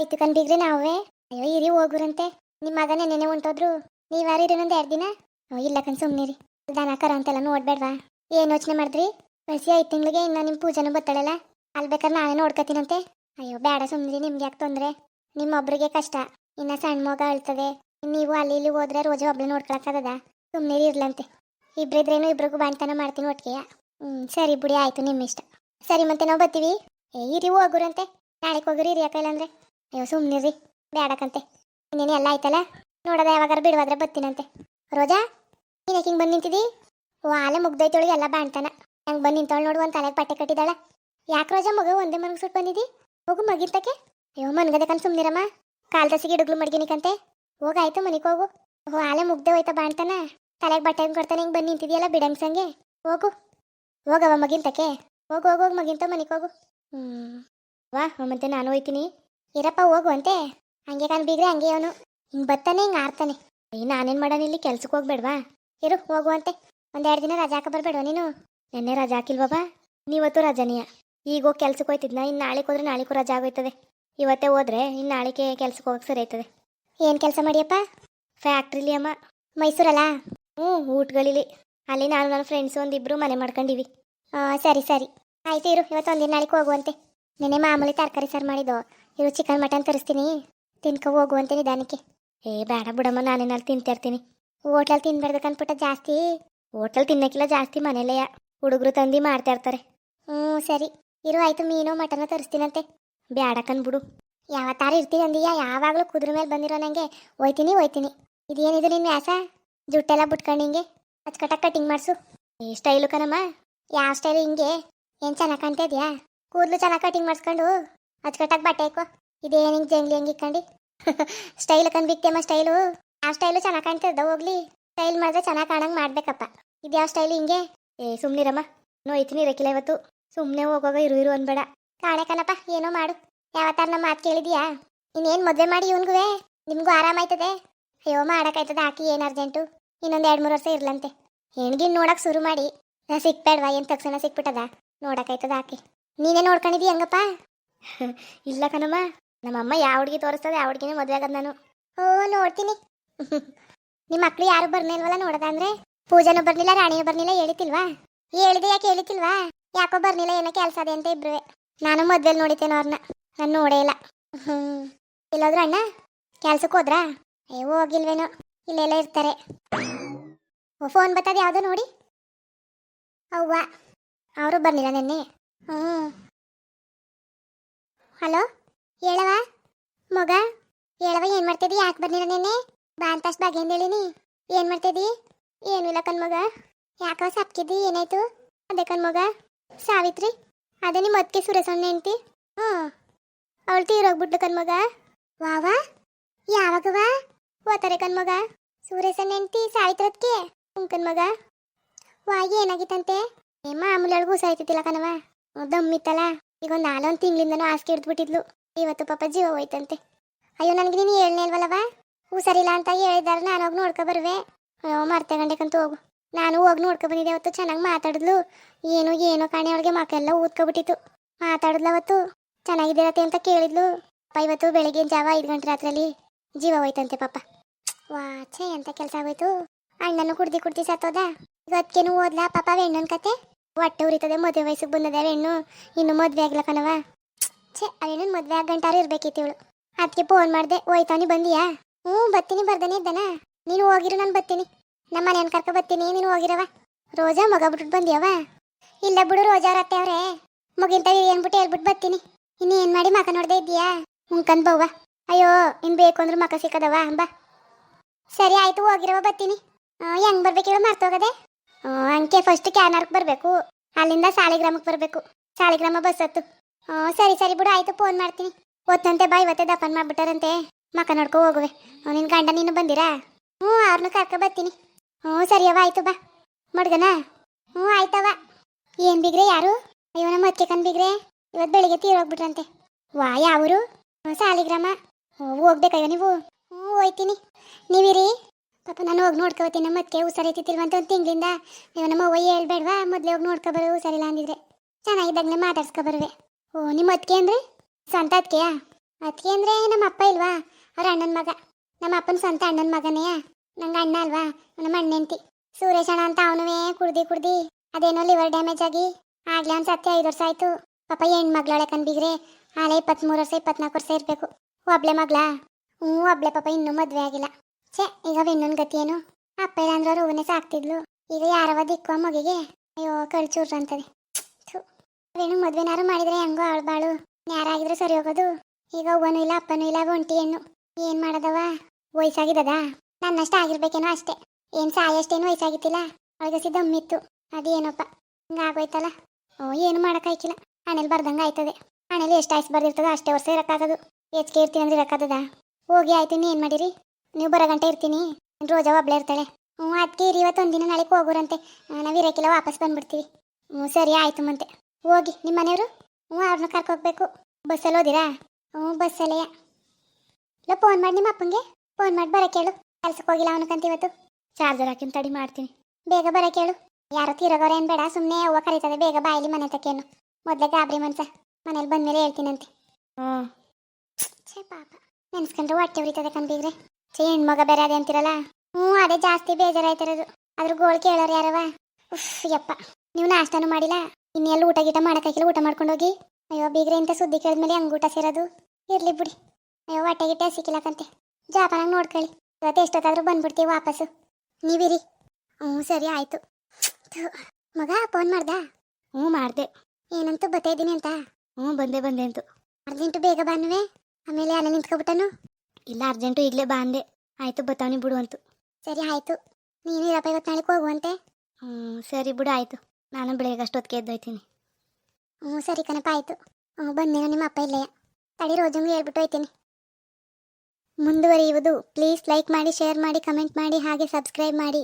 ಇತ್ತು ಕಂಡಿಗ್ರಿ ನಾವೇ. ಅಯ್ಯೋ, ಇರಿ ಹೋಗುರಂತೆ ನಿಮ್ಮ ಮಗ ನೆನ್ನೆ ಹೊಂಟೋದ್ರು ನೀವಾರು ಇರಿ ಇನ್ನೊಂದು ಎರಡು ದಿನ? ಇಲ್ಲ ಕಣ್ ದನ, ಕರ ಅಂತೆಲ್ಲ ನೋಡ್ಬೇಡ್ವಾ. ಏನು ಯೋಚನೆ ಮಾಡಿದ್ರಿ? ಬಸಿ ಐದು ತಿಂಗಳಿಗೆ ಇನ್ನು ನಿಮ್ಮ ಪೂಜೆನೂ ಬತ್ತಳಲ್ಲ? ಅಲ್ಲಿ ಬೇಕಾದ್ರೆ ನಾನೇ ನೋಡ್ಕೋತೀನಂತೆ? ಅಯ್ಯೋ ಬೇಡ ಸುಮ್ಮನಿರಿ ನಿಮ್ಗೆ ಯಾಕೆ ತೊಂದರೆ? ನಿಮ್ಮೊಬ್ರಿಗೆ ಕಷ್ಟ. ಇನ್ನ ಸಣ್ಣ ಮಗ ಅಳ್ತದೆ. ನೀವು ಅಲ್ಲಿ ಇಲ್ಲಿ ಹೋದ್ರೆ ರೋಜ ಒಬ್ಳು ನೋಡ್ಕೊಳಕ್ಕಾಗದ ಸುಮ್ಮನೆ ಇರ್ಲಂತೆ. ಇಬ್ರಿದ್ರೇನು ಇಬ್ರಿಗೂ ಬಾಣ್ತನ ಮಾಡ್ತೀನಿ ಒಟ್ಟಿಗೆ ಹ್ಞೂ ಸರಿ ಬಿಡಿ, ಆಯ್ತು ನಿಮ್ಮ ಇಷ್ಟ ಸರಿ ಮತ್ತೆ ನಾವು ಬರ್ತೀವಿ ಏ, ಇರಿ ಹೋಗುರಂತೆ ನಾಳೆಗೆ ಹೋಗಿರಿ, ಇರಿ ಯಾಕೆ ಇಲ್ಲಂದ್ರೆ ಅಯ್ಯೋ ಸುಮ್ಮನಿರಿ ಬೇಡಕಂತೆ ಇನ್ನೇನು ಎಲ್ಲ ಆಯ್ತಲ್ಲ? ನೋಡೋದ ಯಾವಾಗಾರ ಬಿಡುವಾದ್ರೆ ಬರ್ತೀನಂತೆ ರೋಜಾ, ನೀನು ಹಿಂಗೆ ಬಂದು ನಿಂತಿದಿ? ಓ ಆಲೆ ಮುಗ್ದೈತೊಳಗೆ ಎಲ್ಲ ಬಾಣ್ತಾನ. ಹಂಗೆ ಬಂದು ನಿಂತವಳು ನೋಡು, ಒಂದು ತಲೆಗೆ ಪಟ್ಟೆ ಕಟ್ಟಿದಾಳ. ಯಾಕೆ ರೋಜಾ ಮಗು ಒಂದೇ ಮನಗೆ ಸುಟ್ಟು ಬಂದಿದ್ದಿ ಹೋಗು ಮಗಿರ್ತಕ್ಕೆ ಅಯ್ಯೋ, ಮನ್ಗದೆ ಕಣ್ ಸುಮ್ಮನಿರಮ್ಮ ಕಾಲ್ ದಸಿಗೆ ಹಿಡುಗ್ಲು ಮಡ್ಗಿನಿಕಂತೆ ಹೋಗಾಯ್ತು ಮನಿಗೆ ಹೋಗು. ಓ ಆಲೆ ಮುಗ್ದೆ ಹೋಯ್ತಾ ಬಾಣ್ತಾನ. ತಲೆಗೆ ಬಟ್ಟೆ ಕೊಡ್ತಾನೆ ಹಿಂಗೆ ಬಂದು ನಿಂತಿದ್ಯಲ್ಲ ಬಿಡಂಗ್ಸಂಗೆ ಹೋಗು. ಹೋಗವ ಮಗಿಂತಕ್ಕೆ. ಹೋಗು ಹೋಗು ಹೋಗು ಮಗಿಂತ ಮನೆಗೆ ಹೋಗು. ಹ್ಞೂ ವಾ ಮತ್ತೆ ನಾನು ಹೋಯ್ತೀನಿ. ಇರಪ್ಪ ಹೋಗುವಂತೆ ಹಂಗೆ ಕಾಣ್ ಬೀಗ್ರೆ, ಹಂಗೆ ಅವನು. ಹಿಂಗೆ ಬತ್ತಾನೆ ಹಿಂಗೆ ಆಡ್ತಾನೆ. ಅಯ್ಯ ನಾನೇನು ಮಾಡೋಣ ಇಲ್ಲಿ? ಕೆಲ್ಸಕ್ಕೆ ಹೋಗ್ಬೇಡ್ವಾ? ಇರು ಹೋಗುವಂತೆ ಒಂದೆರಡು ದಿನ ರಜಾ ಹಾಕ ನೀನು? ನೆನ್ನೆ ರಜಾ ಹಾಕಿಲ್ವಾ ನೀವತ್ತು ರಜನೀಯ. ಈಗ ಹೋಗಿ ಕೆಲ್ಸಕ್ಕೆ ಹೋಯ್ತಿದ್ನ? ಇನ್ನು ನಾಳೆಗೆ ಹೋದ್ರೆ ನಾಳೆಗೂ ರಜಾ ಆಗೋಯ್ತದೆ. ಇವತ್ತೇ ಹೋದ್ರೆ ಇನ್ನು ನಾಳೆಗೆ ಕೆಲ್ಸಕ್ಕೆ ಹೋಗಕ್ಕೆ ಸರಿ ಆಯ್ತದೆ. ಏನು ಕೆಲಸ ಮಾಡಿಯಪ್ಪ? ಫ್ಯಾಕ್ಟ್ರಿಲಿ ಅಮ್ಮ. ಮೈಸೂರಲ್ಲ? ಹ್ಞೂ, ಊಟಗಳಿಲಿ. ಅಲ್ಲಿ ನಾನು ನನ್ನ ಫ್ರೆಂಡ್ಸ್ ಒಂದಿಬ್ರು ಮನೆ ಮಾಡ್ಕೊಂಡಿವಿ. ಹಾಂ ಸರಿ ಸರಿ. ಆಯ್ತು ಇರು ಇವತ್ತು ಒಂದಿನ ನಾಳೆಗೆ ಹೋಗುವಂತೆ ನೆನೆ ಮಾಮೂಲಿ ತರಕಾರಿ ಸರ್ ಮಾಡಿದ್ದು? ಇರು ಚಿಕನ್ ಮಟನ್ ತರಿಸ್ತೀನಿ. ತಿನ್ಕೊ ಹೋಗು ಹೋಗುವಂತೆ ನಿಧಾನಕ್ಕೆ ಏ ಬೇಡ ಬಿಡಮ್ಮ ನಾನೇನಲ್ಲಿ ತಿಂತಿರ್ತೀನಿ ಹೋಟ್ಲಲ್ಲಿ ತಿನ್ಬಾರ್ದು ಜಾಸ್ತಿ. ಹೋಟ್ಲಲ್ಲಿ ತಿನ್ನಕ್ಕಿಲ್ಲ ಜಾಸ್ತಿ ಮನೇಲೆಯ ಹುಡುಗರು ತಂದು ಮಾಡ್ತಾ ಇರ್ತಾರೆ. ಹ್ಞೂ, ಸರಿ. ಇರು, ಆಯ್ತು, ಮೀನು, ಮಟನ ತರಿಸ್ತೀನಂತೆ. ಬ್ಯಾಡ ಬಿಡು ಯಾವತ್ತಾರ ಇರ್ತೀನಿ ಅಂದೀಯ? ಯಾವಾಗಲೂ ಕುದುರೆ ಮೇಲೆ ಬಂದಿರೋ ನಂಗೆ ಒಯ್ತೀನಿ ಒಯ್ತೀನಿ ಇದೇನಿದು ನಿನ್ನ ವ್ಯಾಸ? ಜುಟ್ಟೆಲ್ಲ ಬಿಟ್ಕೊಂಡು ಹಿಂಗೆ ಅಚ್ಚಕಟ್ಟಾಗಿ ಕಟಿಂಗ್ ಮಾಡಿಸು. ಈ ಸ್ಟೈಲು ಕಣಮ್ಮ. ಯಾವ ಸ್ಟೈಲು ಹಿಂಗೆ? ಏನು ಚೆನ್ನಾಗಿ ಕಾಣ್ತಾ ಇದೆಯಾ? ಕೂದಲು ಚೆನ್ನಾಗಿ ಕಟಿಂಗ್ ಮಾಡಿಸ್ಕೊಂಡು. ಅಚ್ಚಕಟ್ಟಾಗಿ ಬಟ್ಟೆ ಹಾಕೋ. ಇದೇನು ಹಿಂಗೆ ಜಂಗ್ಲಿ ಹಂಗೆ ಇಕ್ಕಂಡಿ? ಸ್ಟೈಲ್ ಕಂಡ್ಬಿಕ್ತೇಮ್ಮ ಸ್ಟೈಲು ಆ ಸ್ಟೈಲು ಚೆನ್ನಾಗಿ ಕಾಣ್ತದ ಹೋಗ್ಲಿ. ಸ್ಟೈಲ್ ಮಾಡಿದ್ರೆ ಚೆನ್ನಾಗಿ ಕಾಣಂಗೆ ಮಾಡ್ಬೇಕಪ್ಪ. ಇದ್ಯಾವ ಸ್ಟೈಲು ಹಿಂಗೆ? ಏ ಸುಮ್ಮನಿರಮ್ಮ ನೋಯ್ತೀನಿ ಇರಕ್ಕಿಲ್ಲ ಇವತ್ತು. ಸುಮ್ಮನೆ ಹೋಗೋವ ಇರು ಇರು ಅನ್ಬೇಡ. ಕಾಣಕನಪ್ಪ ಏನೋ ಮಾಡು. ಯಾವತ್ತಾರ ನಮ್ಮ ಮಾತು ಕೇಳಿದ್ಯಾ? ಇನ್ನೇನು ಮದುವೆ ಮಾಡಿ ಇವನ್ಗುವೆ? ನಿಮಗೂ ಆರಾಮಾಯ್ತದೆ ಅಯ್ಯೋ ಮಾಡೋಕ್ಕಾಯ್ತದೆ ಹಾಕಿ ಏನು ಅರ್ಜೆಂಟು ಇನ್ನೊಂದು ಎರಡು ಮೂರು ವರ್ಷ ಇರ್ಲಂತೆ. ಹೆಣ್ಗಿನ್ ನೋಡಕ್ಕೆ ಶುರು ಮಾಡಿ. ನಾ ಸಿಕ್ಬೇಡ್ವಾ, ಏನು ತಕ್ಷಣ ಸಿಕ್ಬಿಟ್ಟದ? ನೋಡೋಕ್ಕಾಯ್ತದ ಹಾಕಿ ನೀನೇ ನೋಡ್ಕೊಂಡಿದಿ ಹಂಗಪ್ಪ? ಇಲ್ಲ ಕಣಮ್ಮ ನಮ್ಮಮ್ಮ ಯಾವ ಹುಡುಗಿ ತೋರಿಸ್ತದೆ ಯಾವ ಹುಡುಗಿನೇ ಮದುವೆ ಆಗದ್ ನಾನು. ಓ ನೋಡ್ತೀನಿ. ನಿಮ್ಮ ಮಕ್ಳು ಯಾರು ಬರ್ನಿಲ್ವಲ್ಲ ನೋಡದ ಅಂದ್ರೆ? ಪೂಜಾನು ಬರ್ಲಿಲ್ಲ ರಾಣಿಯೂ ಬರ್ಲಿಲ್ಲ ಹೇಳಿತಿಲ್ವಾ? ಹೇಳಿದೆ ಯಾಕೆ ಹೇಳಿತಿಲ್ವಾ? ಯಾಕೋ ಬರ್ನಿಲ್ಲ ಏನೋ ಕೆಲಸ ಅದೇ ಅಂತ ಇಬ್ರುವೆ. ನಾನು ಮದ್ವೆಲಿ ನೋಡಿತೇನೋ ಅವ್ರನ್ನ ನಾನು ನೋಡೇ ಇಲ್ಲ. ಹ್ಮ್ ಇಲ್ಲೋದ್ರ ಅಣ್ಣ ಕೆಲ್ಸಕ್ಕೆ ಹೋದ್ರಾ? ಏ ಹೋಗಿಲ್ವೇನೋ. ಇಲ್ಲೆಲ್ಲ ಇರ್ತಾರೆ. ಓ ಫೋನ್ ಬರ್ತದೆ ಯಾವುದೋ ನೋಡಿ. ಅವ್ವ. ಅವರು ಬರ್ಲಿಲ್ಲ ನೆನ್ನೆ. ಹ್ಞೂ ಹಲೋ? ಹೇಳವ ಮಗ? ಹೇಳವ ಏನು ಮಾಡ್ತಿದ್ದಿ? ಯಾಕೆ ಬರ್ಲಿಲ್ಲ ನೆನ್ನೆ? ಬಾ ಬಗೆಯಿಂದ ಹೇಳಿನಿ. ಏನು ಮಾಡ್ತಿದ್ದಿ? ಏನು ಇಲ್ಲ ಕಣ್ಮಗ ಯಾಕವ ಸಾಪ್ಕಿದ್ದಿ? ಏನಾಯ್ತು? ಅದೇ ಕಣ್ಮಗ ಸಾವಿತ್ರಿ, ಅದೇ ನಿಮ್ಮ ಅದಕ್ಕೆ ಸುರೇಶಣ್ಣ ಹೆಂಡ್ತಿ. ಹ್ಞೂ. ಅವಳು ತೀರೋಗ್ಬಿಟ್ಲು ಕಣ್ಮಗ ವಾವ ಯಾವಾಗವ ಓತಾರೆ ಕಣ್ಮಗ ಸುರೇಶಣ್ಣ ಹೆಂಡ್ತಿ ಸಾವಿತ್ರದ್ಕೆ ಹ್ಞೂ ಮಗ. ವಾ ಏನಾಗಿತ್ತಂತೆ? ಏ, ಮಾಮೂಲಿ ಒಳಗೆ ಸಾಯ್ತಿದ್ದಿಲ್ಲ ಕಣವ ದಮ್ಮಿತ್ತಲ್ಲ. ಈಗ ಒಂದು ನಾಲೊಂದು ತಿಂಗಳಿಂದನೂ ಹಾಸಿಗೆ ಹಿಡ್ದ್ಬಿಟ್ಟಿದ್ಲು. ಇವತ್ತು ಪಾಪ ಜೀವ ಹೋಯ್ತಂತೆ. ಅಯ್ಯೋ, ನನಗೆ ನೀನು ಹೇಳ್ನೇ ಅಲ್ವಲ್ಲವ ಹುಷಾರಿಲ್ಲ ಅಂತ ಹೇಳಿದಾರೆ ನಾನು ಹೋಗಿ ನೋಡ್ಕೊ ಬರುವೆ. ಅಯ್ಯೋ, ಮರ್ತೆ ಗಂಟೆಕಂತೂ ಹೋಗು. ನಾನು ಹೋಗಿ ನೋಡ್ಕೊ ಬಂದಿದ್ದೆ ಅವತ್ತು, ಚೆನ್ನಾಗಿ ಮಾತಾಡಿದ್ಲು. ಏನು, ಏನೋ ಕಾಣೆ ಅವಳಿಗೆ ಮಕ್ಕೆಲ್ಲ ಊದ್ಕೊಬಿಟ್ಟಿತ್ತು. ಮಾತಾಡಿದ್ಲು ಅವತ್ತು. ಚೆನ್ನಾಗಿದ್ದೀರತ್ತೆ ಅಂತ ಕೇಳಿದ್ಲು. ಪಾಪ ಇವತ್ತು ಬೆಳಿಗ್ಗೆ ಜಾವ ಐದು ಗಂಟೆ ರಾತ್ರಿಯಲ್ಲಿ ಜೀವ ಹೋಯ್ತಂತೆ ಪಾಪ. ವಾ, ಛೇ ಅಂತ ಕೆಲಸ ಹೋಯ್ತು ಅಣ್ಣನು ಕುಡ್ದು ಕುಡ್ದು ಸತ್ತೋದ? ಇವತ್ತೇನು ಓದ್ಲಾ ಪಾಪ ಹೆಣ್ಣನ್ ಕತೆ? ಹೊಟ್ಟೆ ಉರಿತದೆ, ಮದುವೆ ವಯಸ್ಸಿಗೆ ಬಂದದೇವೆ ಹೆಣ್ಣು? ಇನ್ನು ಮದುವೆ ಆಗ್ಲ ಕಣವ ಛೇ, ಅದೇನು ಮದುವೆ ಆಗ ಗಂಟಾರು ಇರ್ಬೇಕಿತ್ತು ಇವಳು. ಅದಕ್ಕೆ ಫೋನ್ ಮಾಡಿದೆ ಹೋಯ್ತಾನಿ ಬಂದಿಯಾ? ಹ್ಞೂ, ಬರ್ತೀನಿ, ಬರ್ದನೇ ಇದ್ದಾನ. ನೀನು ಹೋಗಿರು, ನಾನು ಬರ್ತೀನಿ. ನಮ್ಮ ಮನೆಯನ್ನು ಕರ್ಕೊ ಬರ್ತೀನಿ, ನೀನು ಹೋಗಿರವ ರೋಜಾ ಮಗ ಬಿಟ್ಬಿಟ್ಟು ಬಂದಿಯವ ಇಲ್ಲ ಬಿಡು ರೋಜಾ ಅವ್ರ ಅತ್ತೆ ಅವ್ರೆ. ಮಗಿಂತ ಏನ್ಬಿಟ್ಟು ಹೇಳ್ಬಿಟ್ಟು ಬರ್ತೀನಿ. ಇನ್ನು ಏನು ಮಾಡಿ ಮಕ ನೋಡ್ದೆ ಇದ್ದೀಯಾ? ಉಣ್ಕಂದ್ ಬವ್ವ ಅಯ್ಯೋ ಇನ್ನು ಬೇಕು ಅಂದ್ರೆ ಮಕ ಸಿಕ್ಕದವ ಬಾ. ಸರಿ ಆಯ್ತು ಹೋಗಿರವ ಬರ್ತೀನಿ. ಹೆಂಗೆ ಬರ್ಬೇಕಿವ ಮರ್ತೋಗದೆ ಅಂಕೆ ಫಸ್ಟ್ ಕ್ಯಾನರ್ಗೆ ಬರಬೇಕು. ಅಲ್ಲಿಂದ ಸಾಲಿಗ್ರಾಮಕ್ಕೆ ಬರಬೇಕು. ಸಾಲಿಗ್ರಾಮ ಬಸ್ ಹತ್ತು. ಹ್ಞೂ ಸರಿ ಸರಿ ಬಿಡು, ಆಯ್ತು ಫೋನ್ ಮಾಡ್ತೀನಿ. ಒತ್ತಂತೆ ಬಾ, ಇವತ್ತೇ ದಪ್ಪನ್ ಮಾಡಿಬಿಟ್ಟಾರಂತೆ. ಮಕ್ಕ ನೋಡ್ಕೊ ಹೋಗುವೆ. ನಿನ್ನ ಗಂಡ ನೀನು ಬಂದಿರಾ? ಹ್ಞೂ ಅವ್ರನ್ನ ಕರ್ಕೊ ಬರ್ತೀನಿ. ಹ್ಞೂ, ಸರಿ ಆಯಿತು, ಬಾ. ಮಡ್ಗನ? ಹ್ಞೂ ಆಯ್ತವ ಏನು ಬಿಗ್ರೆ ಯಾರು? ಅಯ್ಯೋ, ನಮ್ಮ ಅತ್ತೆ ಕಣ್ ಬಿಗ್ರೆ. ಇವತ್ತು ಬೆಳಿಗ್ಗೆ ತೀರೋಗ್ಬಿಟ್ರಂತೆ ವಾ, ಯಾವರು? ಸಾಲಿಗ್ರಾಮ ಹ್ಞೂ, ಹೋಗ್ಬೇಕಯ್ಯೋ ನೀವು? ಹ್ಞೂ, ಹೋಯ್ತೀನಿ. ನೀವಿರಿ? ಪಾಪ, ನಾನು ಹೋಗಿ ನೋಡ್ಕೋತೀನಿ, ನಮ್ಮ ಅದಕ್ಕೆ ಹುಷಾರೈತಿಲ್ವಂತ ಒಂದು ತಿಂಗಳಿಂದ. ನೀವು ನಮ್ಮ ಅವ್ವ ಹೇಳ್ಬೇಡ್ವಾ? ಮೊದಲೇ ಹೋಗಿ ನೋಡ್ಕೊಬರು ಹುಷಾರಿಲ್ಲ ಅಂದಿದ್ರೆ. ಚೆನ್ನಾಗಿದ್ದಾಗಲೇ ಮಾತಾಡ್ಸ್ಕೊ ಬರುವೆ. ಓ, ನಿಮ್ಮ ಅತ್ತಿಗೆ ಅಂದ್ರೆ? ಸ್ವಂತ ಅತ್ತಿಗೆಯಾ ಅತ್ತಿಗೆ ಅಂದ್ರೆ ನಮ್ಮ ಅಪ್ಪ ಇಲ್ವಾ? ಅವ್ರ ಅಣ್ಣನ ಮಗ. ನಮ್ಮ ಅಪ್ಪನ ಸ್ವಂತ ಅಣ್ಣನ ಮಗನೇ ನಂಗೆ ಅಣ್ಣ ಅಲ್ವಾ? ನಮ್ಮ ಅಣ್ಣಂತಿ ಸುರೇಶ್ ಅಣ್ಣ ಅಂತ ಅವನುವೇ ಕುಡ್ದಿ ಕುಡ್ದಿ, ಅದೇನೋ ಲಿವರ್ ಡ್ಯಾಮೇಜ್ ಆಗಿ. ಆಗ್ಲೇ ಒಂದು ಸತ್ಯ ಐದು ವರ್ಷ ಆಯ್ತು. ಪಾಪ ಹೆಣ್ಣು ಮಗಳೊಳೆ ಕನ್ಬಿಗ್ರೆ ಆಲೆ ಇಪ್ಪತ್ಮೂರು ವರ್ಷ ಇಪ್ಪತ್ನಾಲ್ಕು ವರ್ಷ ಇರಬೇಕು. ಒಬ್ಳೆ ಮಗ್ಳಾ? ಹ್ಞೂ ಒಬ್ಳೆ ಪಾಪ ಇನ್ನೂ ಮದುವೆ ಆಗಿಲ್ಲ. ಛೇ, ಈಗ ಇನ್ನೊಂದು ಗತಿ ಏನು? ಅಪ್ಪ ಇಲ್ಲ ಅಂದ್ರೆ ಅವ್ರು ಹೂವನ್ನೇ ಸಾಕ್ತಿದ್ಲು. ಈಗ ಯಾರವ ದಿಕ್ಕುವ ಮಗಿಗೆ? ಅಯ್ಯೋ ಕಳ್ಚೂರ್ರು ಅಂತದೆ. ಏನು ಮದ್ವೆನಾರು ಮಾಡಿದ್ರೆ ಹೆಂಗೋ ಅವಳು ಬಾಳು. ಯಾರಾಗಿದ್ರೆ ಸರಿ ಹೋಗೋದು. ಈಗ ಒಬ್ಬನೂ ಇಲ್ಲ, ಅಪ್ಪನೂ ಇಲ್ಲ, ಒಂಟಿ ಹೆಣ್ಣು. ಏನ್ ಮಾಡದವ? ವಯಸ್ಸಾಗಿದದ ನನ್ನಷ್ಟ ಆಗಿರ್ಬೇಕೇನೋ ಅಷ್ಟೇ. ಏನ್ ಸಾಯಷ್ಟೇನು ವಯಸ್ಸಾಗಿತ್ತಿಲ್ಲ. ಅವಳಿಗೆ ದಮ್ಮಿತ್ತು ಅದೇನಪ್ಪ ಹಿಂಗಾಗೋಯ್ತಲ್ಲ. ಓ, ಏನು ಮಾಡೋಕ್ಕಾಯ್ಕಿಲ್ಲ ಹಣೆಲ್ ಬರ್ದಂಗೆ ಆಯ್ತದೆ. ಹಣೆಲಿ ಎಷ್ಟು ಆಯ್ಸ್ ಬರ್ದಿರ್ತದ ಅಷ್ಟೇ ವರ್ಷ ಇರಕ್ಕಾಗದು. ಹೆಚ್ಚಿಗೆ ಇರ್ತೀನಿ ಅಂದ್ರೆ ಇರಕ್ಕಾಗದ? ಹೋಗಿ ಆಯ್ತು ಏನು ಮಾಡಿರಿ? ನೀವು ಬರೋ ಗಂಟೆ ಇರ್ತೀನಿ. ರೋಜಾ ಒಬ್ಳೆ ಇರ್ತಾಳೆ. ಹ್ಞೂ ಅದಕ್ಕೆ ಇರಿ ಇವತ್ತು ದಿನ ನಾಳೆಗೆ ಹೋಗೋರಂತೆ. ನಾವು ಇರೋಕ್ಕಿಲ್ಲ ವಾಪಸ್ ಬಂದ್ಬಿಡ್ತೀವಿ. ಹ್ಞೂ ಸರಿ ಆಯಿತು ಮಂತೆ ಹೋಗಿ ನಿಮ್ಮ ಮನೆಯವರು? ಹ್ಞೂ ಅವ್ರನ್ನ ಕರ್ಕೋಗ್ಬೇಕು. ಬಸ್ಸಲ್ಲಿ ಹೋದಿರಾ? ಹ್ಞೂ ಬಸ್ಸಲ್ಲೇ. ಇಲ್ಲ ಫೋನ್ ಮಾಡಿ ನಿಮ್ಮ ಅಪ್ಪಂಗೆ. ಫೋನ್ ಮಾಡಿ ಬರೋ ಕೇಳು. ಕೆಲ್ಸಕ್ಕೆ ಹೋಗಿಲ್ಲ ಅವನಕ್ಕಂತ ಇವತ್ತು. ಚಾರ್ಜರ್ ಹಾಕಿನ ತಡಿ ಮಾಡ್ತೀನಿ. ಬೇಗ ಬರ ಕೇಳು. ಯಾರೋ ತಿರೋಗೋರು ಏನು ಬೇಡ ಸುಮ್ಮನೆ ಅವ್ವ ಕರೀತದೆ ಬೇಗ ಬಾಯಿಲಿ ಮನೆ ತಕ್ಕೇನು. ಮೊದಲೇ ಗಾಬರಿ ಮನ್ಸ. ಮನೇಲಿ ಬಂದಮೇಲೆ ಹೇಳ್ತೀನಂತೆ. ಹ್ಞೂ. ಛೇ ಪಾಪ. ನೆನ್ಸ್ಕೊಂಡ್ರೆ ಹೊಟ್ಟೆ ಉರಿತದೆ ಕಣ್ಬಿಗ್ರೆ. ಛೇ ಮಗ ಬೇರೆ ಅದೇ ಅಂತಿರಲ್ಲ. ಹ್ಞೂ ಅದೇ ಜಾಸ್ತಿ ಬೇಜಾರಾಯ್ತಿರೋದು. ಅದ್ರ ಗೋಳ್ ಕೇಳೋರು ಯಾರವ? ಉಫ್ ಯಪ್ಪ. ನೀವು ನಾಷ್ಟಾನು ಮಾಡಿಲ್ಲ? ಇನ್ನೆಲ್ಲ ಊಟ ಗೀಟ ಮಾಡೋಕ್ಕಾಗಿಲ್ಲ ಊಟ ಮಾಡ್ಕೊಂಡು ಹೋಗಿ? ಅಯ್ಯೋ ಬೀಗ್ರೆ ಇಂತ ಸುದ್ದಿ ಕೇಳಿದ್ಮೇಲೆ ಹಂಗೆ ಊಟ ಸೇರೋದು? ಇರ್ಲಿ ಬಿಡಿ. ಅಯ್ಯೋ ಹೊಟ್ಟೆ ಗಿಟ್ಟೆ ಸಿಕ್ಕಿಲ್ಲಕಂತೆ ಜಾಪಾನಾಗ ನೋಡ್ಕೊಳ್ಳಿ. ಇವತ್ತು ಎಷ್ಟೊತ್ತಾದ್ರೂ ಬಂದ್ಬಿಡ್ತೀವಿ ವಾಪಸ್ಸು. ನೀವಿರಿ. ಹ್ಞೂ ಸರಿ ಆಯಿತು. ಮಗ ಫೋನ್ ಮಾಡ್ದ ಹ್ಞೂ ಮಾಡಿದೆ. ಏನಂತೂ ಬತ್ತಾಯಿದ್ದೀನಿ ಅಂತ? ಹ್ಞೂ ಬಂದೆ ಬಂದೆ ಅಂತು. ಅರ್ಜೆಂಟು ಬೇಗ ಬಾನುವೆ ಆಮೇಲೆ ಅಲ್ಲೇ ನಿಂತ್ಕೊಬಿಟ್ಟನು? ಇಲ್ಲ ಅರ್ಜೆಂಟು ಈಗಲೇ ಬಾ ಅಂದೆ. ಆಯಿತು ಬತ್ತಾವನಿ ಬಿಡು ಅಂತು. ಸರಿ ಆಯಿತು. ನೀನು ಇರಪ್ಪ ಇವತ್ತು ನಾಳೆಗೆ ಹೋಗುವಂತೆ ಹ್ಞೂ ಸರಿ ಬಿಡು ಆಯಿತು. ನಾನು ಬೆಳಿಗ್ಗೆ ಅಷ್ಟೊತ್ತಿಗೆ ಎದ್ದೋಯ್ತೀನಿ. ಹ್ಞೂ ಸರಿ ಕಣಪ್ಪ ಆಯಿತು. ಹ್ಞೂ ಬಂದೇನೋ ನಿಮ್ಮ ಅಪ್ಪ ಇಲ್ಲಯ್ಯ ತಡಿ ರೋಜಂಗೆ ಹೇಳ್ಬಿಟ್ಟು ಹೋಯ್ತೀನಿ. ಮುಂದುವರಿಯುವುದು. ಪ್ಲೀಸ್ ಲೈಕ್ ಮಾಡಿ ಶೇರ್ ಮಾಡಿ ಕಮೆಂಟ್ ಮಾಡಿ ಹಾಗೆ ಸಬ್ಸ್ಕ್ರೈಬ್ ಮಾಡಿ.